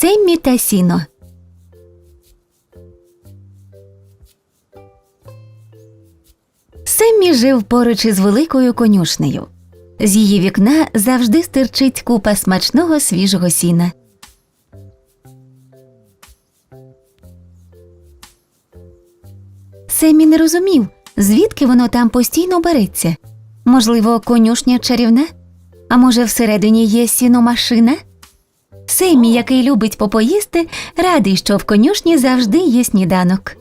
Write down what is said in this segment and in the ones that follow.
Семмі та Сіно. Семмі жив поруч із великою конюшнею. З її вікна завжди стирчить купа смачного свіжого сіна. Семмі не розумів, звідки воно там постійно береться. Можливо, конюшня чарівна? А може, всередині є сіномашина? Семі, який любить попоїсти, радий, що в конюшні завжди є сніданок.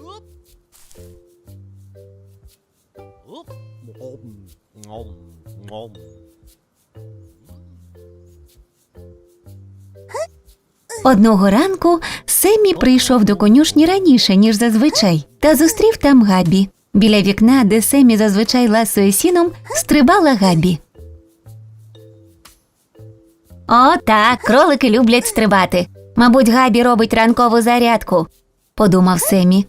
Одного ранку Семі прийшов до конюшні раніше, ніж зазвичай, та зустрів там Габі. Біля вікна, де Семі зазвичай ласує сіном, стрибала Габі. О, так, кролики люблять стрибати. Мабуть, Габі робить ранкову зарядку, подумав Семі.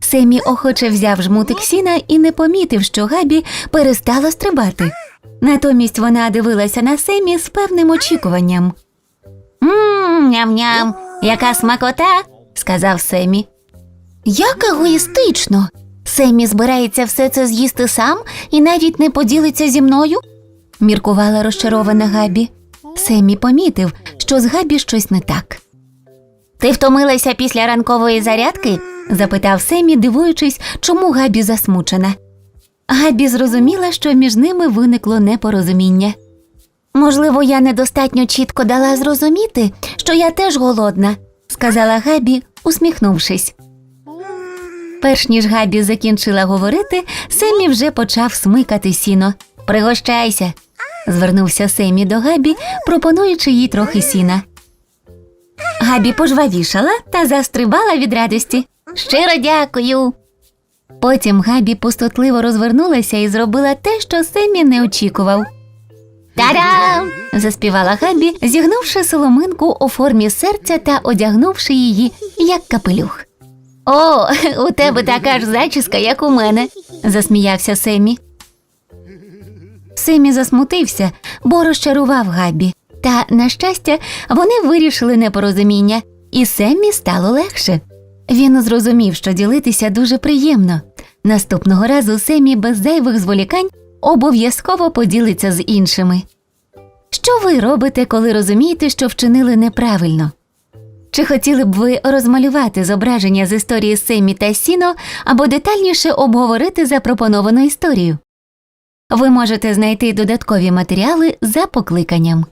Семі охоче взяв жмутик сіна і не помітив, що Габі перестала стрибати. Натомість вона дивилася на Семі з певним очікуванням. Ням-ням, яка смакота, сказав Семі. Як егоїстично. Семі збирається все це з'їсти сам і навіть не поділиться зі мною? міркувала розчарована Габі. Семі помітив, що з Габі щось не так. Ти втомилася після ранкової зарядки? запитав Семі, дивуючись, чому Габі засмучена. Габі зрозуміла, що між ними виникло непорозуміння. Можливо, я недостатньо чітко дала зрозуміти, що я теж голодна, сказала Габі, усміхнувшись. Перш ніж Габі закінчила говорити, Семі вже почав смикати сіно. Пригощайся, звернувся Семі до Габі, пропонуючи їй трохи сіна. Габі пожвавішала та застрибала від радості. Щиро дякую. Потім Габі пустотливо розвернулася і зробила те, що Семі не очікував. Та-дам! заспівала Габі, зігнувши соломинку у формі серця та одягнувши її як капелюх. О, у тебе така ж зачіска, як у мене, засміявся Семі. Семі засмутився, бо розчарував Габі. Та, на щастя, вони вирішили непорозуміння, і Семі стало легше. Він зрозумів, що ділитися дуже приємно. Наступного разу Семі без зайвих зволікань обов'язково поділиться з іншими. Що ви робите, коли розумієте, що вчинили неправильно? Чи хотіли б ви розмалювати зображення з історії Семі та Сіно або детальніше обговорити запропоновану історію? Ви можете знайти додаткові матеріали за покликанням.